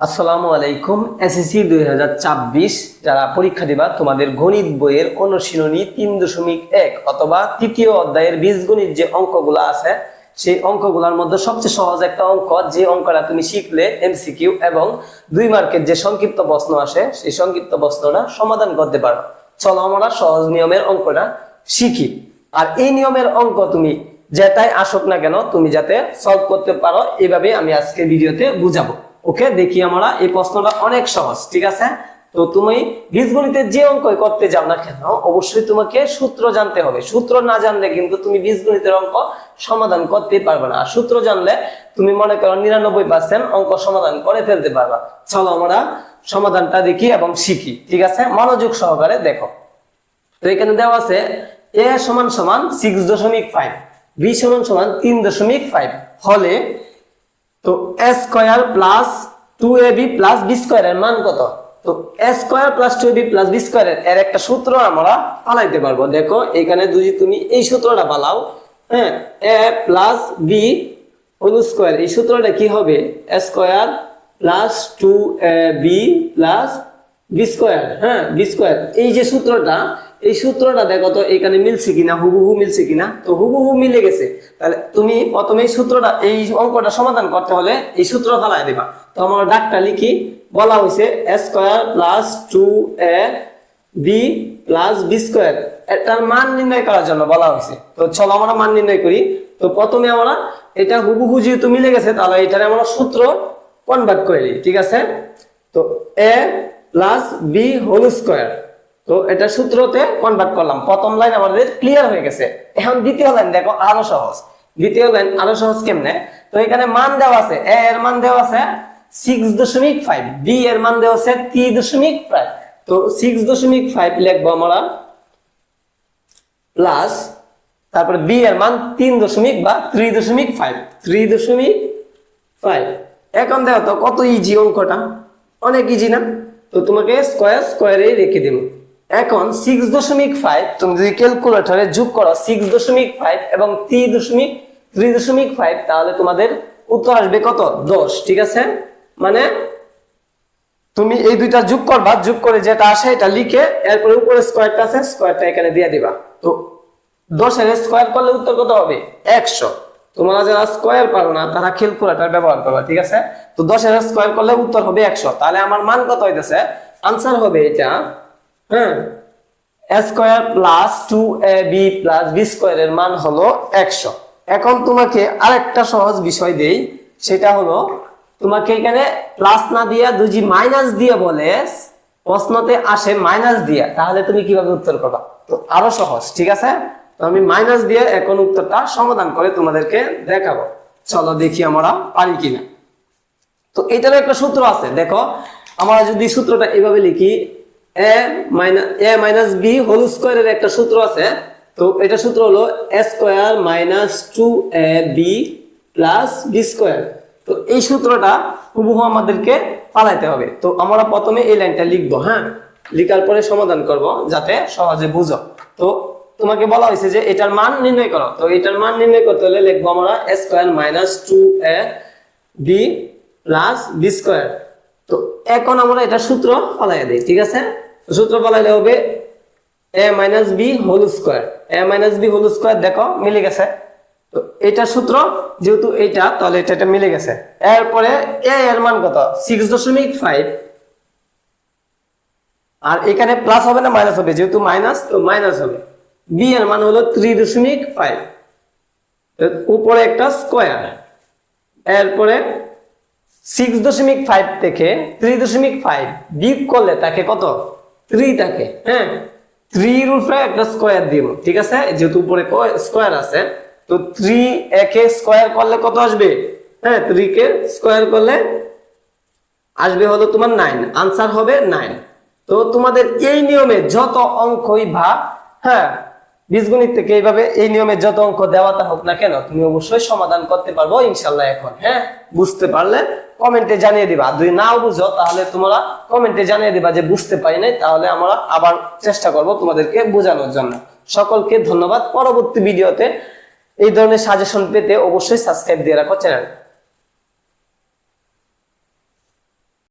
আসসালামু আলাইকুম, এসএসসি দুই যারা পরীক্ষা দিবা, তোমাদের গণিত বইয়ের অনুশীলনী তিন দশমিক এক অথবা তৃতীয় অধ্যায়ের বীজগণিত যে অঙ্কগুলো আছে, সেই অঙ্কগুলোর মধ্যে সবচেয়ে সহজ একটা অঙ্ক, যে অঙ্কটা তুমি শিখলে এমসিকিউ এবং দুই মার্কের যে সংক্ষিপ্ত প্রশ্ন আসে, সেই সংক্ষিপ্ত প্রশ্নটা সমাধান করতে পারো। চলো আমরা সহজ নিয়মের অঙ্কটা শিখি। আর এই নিয়মের অঙ্ক তুমি যেটাই আসুক না কেন, তুমি যাতে সলভ করতে পারো এভাবে আমি আজকে ভিডিওতে বুঝাবো। ওকে, দেখি আমরা এই প্রশ্নটা অনেক সহজ, ঠিক আছে? তো তুমি বীজগণিতের যে অঙ্ক করতে যাও না কেন, অবশ্যই তোমাকে সূত্র জানতে হবে। সূত্র না জানলে কিন্তু তুমি বীজগণিতের অঙ্ক সমাধান করতে পারবে না। আর সূত্র জানলে তুমি মনে করো নিরানব্বই পার্সেন্ট অঙ্ক সমাধান করে ফেলতে পারবা। চলো আমরা সমাধানটা দেখি এবং শিখি, ঠিক আছে? মনোযোগ সহকারে দেখো। তো এখানে দেওয়া আছে এ সমান সমান সিক্স দশমিক ফাইভ বি সমান সমান তিন দশমিক ফাইভ হলে তো a square plus two a b plus b স্কোয়ারের মান কত? তো a square plus two a b plus b স্কোয়ারের এর একটা সূত্র আমরা পালাইতে পারব। দেখো, এখানে যদি তুমি এই সূত্রটা পালাও হ্যাঁ a plus b whole square, এই সূত্রটা কি হবে? A square plus two a b plus b square হ্যাঁ বি স্কোয়ার। এই যে সূত্রটা এই সূত্রটা দেখো তো, এখানে মিলছে কিনা, হুবহু মিলছে কিনা? তো হুবহু মিলে গেছে। তাহলে তুমি প্রথমে এই সূত্রটা, এই অঙ্কটা সমাধান করতে হলে এই সূত্র ফালাই দিবা। তো আমার ডাকটা লিখি, বলা হয়েছে square plus two a b plus b square. এটার মান নির্ণয় করার জন্য বলা হয়েছে। তো চলো আমরা মান নির্ণয় করি। তো প্রথমে আমরা, এটা হুবহু যেহেতু মিলে গেছে, তাহলে এটার আমরা সূত্র কনভার্ট করে নিই, ঠিক আছে? তো a plus b whole square. তো এটা সূত্রতে কনভার্ট করলাম। প্রথম লাইন আমাদের ক্লিয়ার হয়ে গেছে। এখন দ্বিতীয় লাইন দেখো, আরও সহজ। দ্বিতীয় লাইন আরও সহজ কেমনে? তো এখানে মান দেওয়া আছে, এ এর মান দেওয়া আছে সিক্স দশমিক ফাইভ বি এর মান দেওয়া আছে থ্রি দশমিক ফাইভ তো সিক্স দশমিক ফাইভ লিখব আমরা প্লাস তারপরে বি এর মান তিন দশমিক বা থ্রি দশমিক ফাইভ থ্রি দশমিক ফাইভ এখন দেখো তো কত ইজি অঙ্কটা? অনেক ইজি না? তো তোমাকে স্কোয়ার স্কোয়ারে রেখে দেবো। এখন সিক্স দশমিক ফাইভ তুমি যদি ক্যালকুলেটরে যোগ করো সিক্স দশমিক ফাইভ এবং থ্রি দশমিক থ্রি দশমিক ফাইভ তাহলে তোমাদের উত্তর আসবে কত? দশ, ঠিক আছে? মানে তুমি এই দুইটা যোগ করবা, যোগ করে যেটা আসে এটা লিখে এরপরে উপরে স্কোয়ারটা আছে স্কোয়ারটা এখানে দিয়ে দিবা। তো দশের স্কোয়ার করলে উত্তর কত হবে? একশো। তোমরা যারা স্কোয়ার পারো না, তারা ক্যালকুলেটর ব্যবহার করবা, ঠিক আছে? তো দশের স্কোয়ার করলে উত্তর হবে একশো। তাহলে আমার মান কত হইতেছে? আনসার হবে এটা হ্যাঁ square plus two a b plus b স্কোয়ারের মান হলো একশো। এখন তোমাকে আরেকটা সহজ বিষয় দেই, সেটা হলো তোমাকে এখানে প্লাস না দিয়া দুজি মাইনাস দিয়ে বলে, প্রশ্নতে আসে মাইনাস দিয়া, তাহলে তুমি কীভাবে উত্তর করবা তো আরও সহজ, ঠিক আছে? তো আমি মাইনাস দিয়ে এখন উত্তরটা সমাধান করে তোমাদেরকে দেখাবো। চলো দেখি আমরা পারি কিনা। তো এটারও একটা সূত্র আছে, দেখো, আমরা যদি সূত্রটা এভাবে লিখি a minus a minus b whole স্কোয়ারের একটা সূত্র আছে। তো এটা সূত্র হলো a square minus two a b plus b square তো এই সূত্রটা হুবহু আমাদেরকে পালাইতে হবে। তো আমরা প্রথমে এই লাইনটা লিখব হ্যাঁ? লিখার পরে সমাধান করব, যাতে সহজে বুঝো। তো তোমাকে বলা হয়েছে যে এটার মান নির্ণয় করো। তো এটার মান নির্ণয় করতে হলে লিখব আমরা a square minus two a b plus b square তো এখন আমরা এটা সূত্র ফলাই দিই, ঠিক আছে? সূত্র ফলাইলে হবে a minus b whole square a minus b whole square দেখো, মিলে গেছে। তো এটা সূত্র, যেহেতু এইটা, তাহলে এটা এটা মিলে গেছে। এরপরে এ এর মান কত? সিক্স দশমিক ফাইভ আর এখানে প্লাস হবে না মাইনাস হবে? যেহেতু মাইনাস তো মাইনাস হবে। বি এর মান হলো থ্রি দশমিক ফাইভ উপরে একটা স্কোয়ার এরপরে সিক্স দশমিক ফাইভ থেকে থ্রি দশমিক ফাইভ বিগ করলে তাকে কত? থ্রি থাকে হ্যাঁ? থ্রির উপরে একটা স্কোয়ার দিব ঠিক আছে? যেহেতু উপরে স্কোয়ার আছে, তো থ্রি একে স্কোয়ার করলে কত আসবে? হ্যাঁ থ্রি কে স্কোয়ার করলে আসবে হলো তোমার নাইন আনসার হবে নাইন তো তোমাদের এই নিয়মে যত অঙ্কই ভাগ হ্যাঁ বীজগণিত থেকে এইভাবে এই নিয়মে যত অঙ্ক দেওয়াটা হোক না কেন, তুমি অবশ্যই সমাধান করতে পারব ইনশাল্লাহ এখন হ্যাঁ? বুঝতে পারলে কমেন্টে জানিয়ে দিবা। যদি নাও বুঝো, তাহলে তোমরা কমেন্টে জানিয়ে দিবা যে বুঝতে পারি নাই, তাহলে আমরা আবার চেষ্টা করব তোমাদেরকে বোঝানোর জন্য। সকলকে ধন্যবাদ। পরবর্তী ভিডিওতে এই ধরনের সাজেশন পেতে অবশ্যই সাবস্ক্রাইব দিয়ে রাখো চ্যানেল